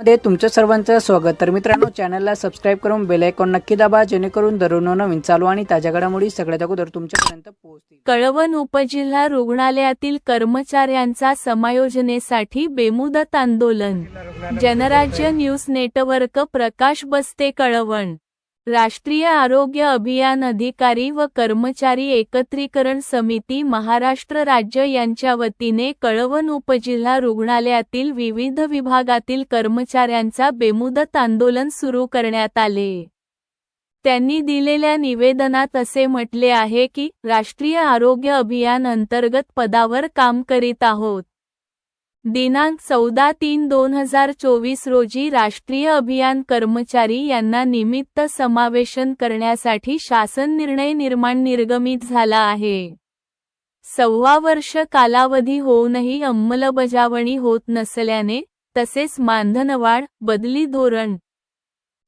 मध्ये तुमचं सर्वांचं स्वागत. तर मित्रांनो चॅनलला सबस्क्राईब करून बेल आयकॉन नक्की दाबा जेणेकरून दररोज नवीन चालू आणि ताज्या घडामोडी सगळ्यात अगोदर तुमच्यापर्यंत पोहोचतील. कळवण उपजिल्हा रुग्णालयातील कर्मचाऱ्यांचा समायोजनेसाठी बेमुदत आंदोलन. जनराज्य न्यूज नेटवर्क प्रकाश बस्ते कळवण. राष्ट्रीय आरोग्य अभियान अधिकारी व कर्मचारी एकत्रीकरण समिती महाराष्ट्र राज्य यांच्या वतीने कळवण उपजिल्हा रुग्णालयातील विविध विभागातील कर्मचाऱ्यांचा बेमुदत आंदोलन सुरू करण्यात आले. त्यांनी दिलेल्या निवेदनात असे म्हटले आहे की राष्ट्रीय आरोग्य अभियान अंतर्गत पदावर काम करीत आहोत. दिनांक चौदा तीन दोन हजार चोवीस रोजी राष्ट्रीय अभियान कर्मचारी यांना निमित्त समावेशन करण्यासाठी शासन निर्णय निर्माण निर्गमित झाला आहे. सव्वा वर्ष कालावधी होऊनही अंमलबजावणी होत नसल्याने तसेच मानधनवाढ बदली धोरण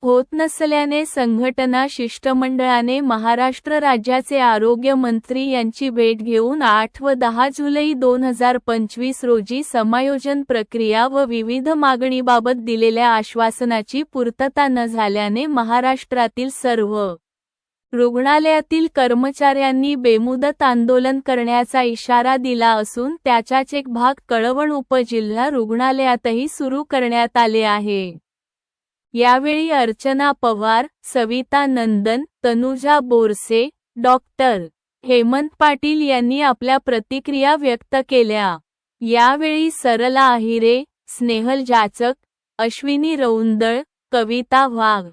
होत नसल्याने संघटना शिष्टमंडळाने महाराष्ट्र राज्याचे आरोग्य मंत्री यांची भेट घेऊन आठ व दहा जुलै दोन हजार पंचवीस रोजी समायोजन प्रक्रिया व विविध मागणीबाबत दिलेल्या आश्वासनाची पूर्तता न झाल्याने महाराष्ट्रातील सर्व रुग्णालयातील कर्मचाऱ्यांनी बेमुदत आंदोलन करण्याचा इशारा दिला असून त्याचाच एक भाग कळवण उपजिल्हा रुग्णालयातही सुरू करण्यात आले आहे. यावेळी अर्चना पवार सविता नंदन तनुजा बोरसे डॉक्टर हेमंत पाटील यांनी आपल्या प्रतिक्रिया व्यक्त केल्या. यावेळी सरला आहिरे स्नेहल जाचक अश्विनी रौंदळ कविता वाघ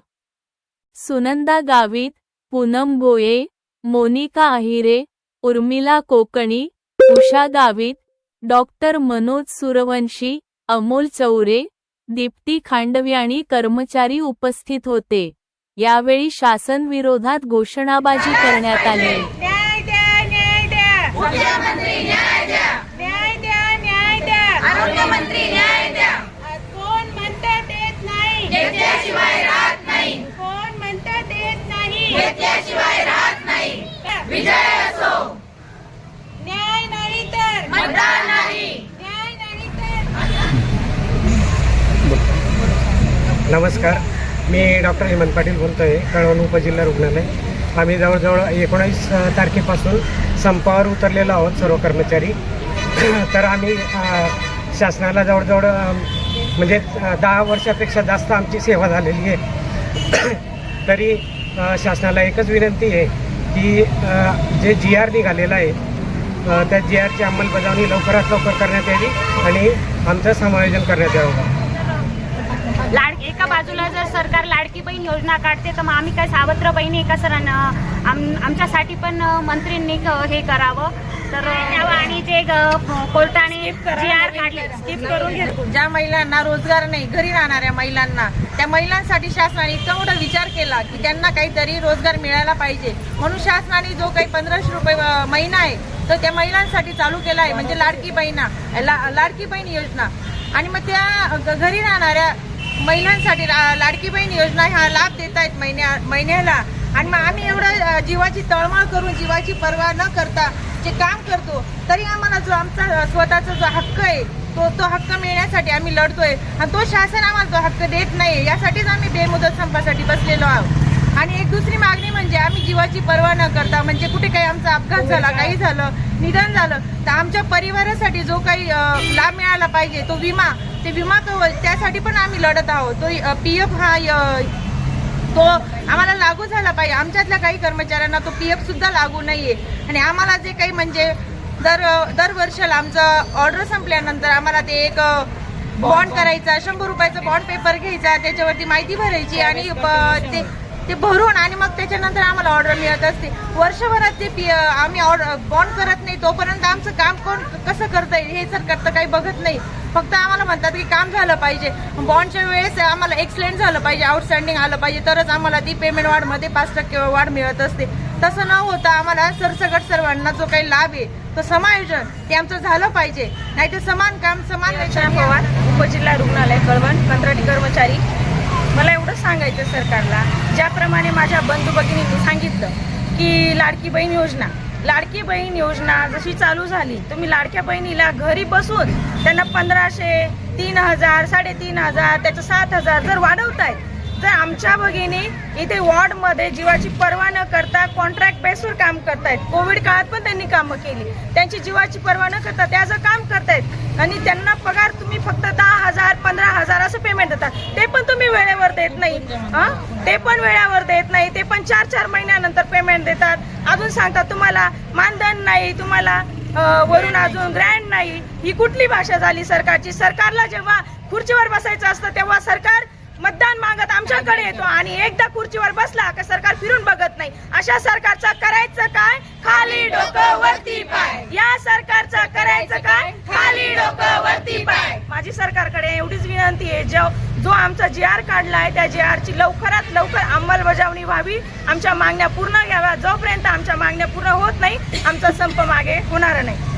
सुनंदा गावित पूनम भोये मोनिका आहिरे उर्मिला कोकणी उषा गावित डॉक्टर मनोज सुरवंशी अमोल चौरे दीप्ती खांडवी आणि कर्मचारी उपस्थित होते. यावेळी शासन विरोधात घोषणाबाजी करण्यात आली. न्याय द्या न्याय द्या. मुख्यमंत्री न्याय द्या. न्याय द्या न्याय द्या. आरोग्यमंत्री न्याय द्या कोण म्हणतं देत नाही घेतल्याशिवाय राहत नाही कोण म्हणतं देत नाही घेतल्याशिवाय राहत नाही विजय असो न्याय नाही तर मतदान नाही न्याय नाही तर नमस्कार. मी डॉक्टर हेमंत पाटील बोलतो आहे कळवण उपजिल्हा रुग्णालय. आम्ही जवळजवळ एकोणावीस तारखेपासून संपावर उतरलेलो आहोत सर्व कर्मचारी. तर आम्ही शासनाला जवळजवळ म्हणजे दहा वर्षापेक्षा जास्त आमची सेवा झालेली आहे. तरी शासनाला एकच विनंती आहे की जे जी आर निघालेलं आहे त्या जी आरची अंमलबजावणी लवकरात लवकर करण्यात यावी आणि आमचं समायोजन करण्यात यावं. लाड एका बाजूला जर सरकार लाडकी बहीण योजना काढते तर मग आम्ही काय सावत्र बहिणी एका सरांना आम आमच्यासाठी पण मंत्रींनी हे करावं. तर आणि जे कोर्टाने स्किप करून घेत ज्या महिलांना रोजगार नाही घरी राहणाऱ्या महिलांना त्या महिलांसाठी शासनाने इतका मोठा विचार केला की त्यांना काहीतरी रोजगार मिळायला पाहिजे. म्हणून शासनाने जो काही पंधराशे रुपये महिना आहे तो त्या महिलांसाठी चालू केला आहे म्हणजे लाडकी बहिणा ला, लाडकी बहीण योजना. आणि मग त्या घरी राहणाऱ्या महिलांसाठी ला- लाडकी बहीण योजना हा लाभ देत आहेत महिन्या महिन्याला. आणि मग आम्ही एवढं जीवाची तळमळ करून जीवाची पर्वा न करता जे काम करतो तरी आम्हाला जो आमचा स्वतःचा जो हक्क आहे तो तो हक्क मिळण्यासाठी आम्ही लढतोय. आणि तो शासन आम्हाला तो हक्क देत नाही. यासाठीच आम्ही बेमुदत संपासाठी बसलेलो आहोत. आणि एक दुसरी मागणी म्हणजे आम्ही जीवाची पर्वा न करता म्हणजे कुठे काही आमचा अपघात झाला काही झालं निधन झालं तर आमच्या परिवारासाठी जो काही लाभ मिळाला पाहिजे तो विमा ते विमा कवच त्यासाठी पण आम्ही लढत आहोत. तो पी एफ हा तो आम्हाला लागू झाला पाहिजे. आमच्यातल्या काही कर्मचाऱ्यांना तो पी एफ सुद्धा लागू नाहीये. आणि आम्हाला जे काही म्हणजे दर दर वर्षाला आमचं ऑर्डर संपल्यानंतर आम्हाला ते एक बॉन्ड करायचा शंभर रुपयाचा बॉन्ड पेपर घ्यायचा त्याच्यावरती माहिती भरायची आणि ते ते भरून आणि मग त्याच्यानंतर आम्हाला ऑर्डर मिळत असते. वर्षभरात ते आम्ही ऑर्डर बॉन्ड करत नाही तोपर्यंत आमचं काम कोण कसं करता येईल हे सरकार तर काही बघत नाही. फक्त आम्हाला म्हणतात की काम झालं पाहिजे. बॉन्डच्या वेळेस आम्हाला एक्सलेंट झालं पाहिजे. आउटस्टँडिंग आलं पाहिजे. तरच आम्हाला ती पेमेंट वाढमध्ये पाच टक्के वाढ मिळत असते. तसं न होता आम्हाला सरसकट सर्वांना जो काही लाभ आहे तो समायोजन ते आमचं झालं पाहिजे. नाही तर समान काम समान पवार उपजिल्हा रुग्णालय कळवण कंत्राटी कर्मचारी. मला एवढं सांगायचं सरकारला. ज्याप्रमाणे माझ्या बंधू भगिनींनी सांगितलं की लाडकी बहीण योजना लाडकी बहीण योजना जशी चालू झाली तुम्ही लाडक्या बहिणीला घरी बसून त्यांना पंधराशे तीन हजार साडेतीन हजार त्याचं सात हजार जर वाढवतायत तर आमच्या भगिनी इथे वॉर्डमध्ये जीवाची पर्वा न करता कॉन्ट्रॅक्ट बेसवर काम करतायत. कोविड काळात पण त्यांनी कामं केली. त्यांची जीवाची पर्वा न करता त्याचं काम करतायत. आणि त्यांना पगार तुम्ही फक्त दहा हजार पंधरा हजार असं पेमेंट देतात ते पण तुम्ही वेळेवर देत नाही. ते पण वेळेवर देत नाही. ते पण चार चार महिन्यानंतर पेमेंट देतात. अजून सांगतात तुम्हाला मानधन नाही तुम्हाला वरून अजून ग्रँड नाही. ही कुठली भाषा झाली सरकारची? सरकारला जेव्हा खुर्चीवर बसायचं असतं तेव्हा सरकार तुमच्याकडे येतो आणि एकदा खुर्चीवर बसला का सरकार फिरून बघत नाही. अशा सरकारचा करायचं काय? खाली डोकं वरती पाय. या सरकारचा करायचं काय? खाली डोकं वरती पाय. माझी सरकारकडे एवढीच विनंती आहे. जो जो आमचा जी आर काढलाय त्या जी आरची लवकरात लवकर अंमलबजावणी व्हावी. आमच्या मागण्या पूर्ण घ्याव्या. जोपर्यंत आमच्या मागण्या पूर्ण होत नाही आमचा संप मागे होणार नाही.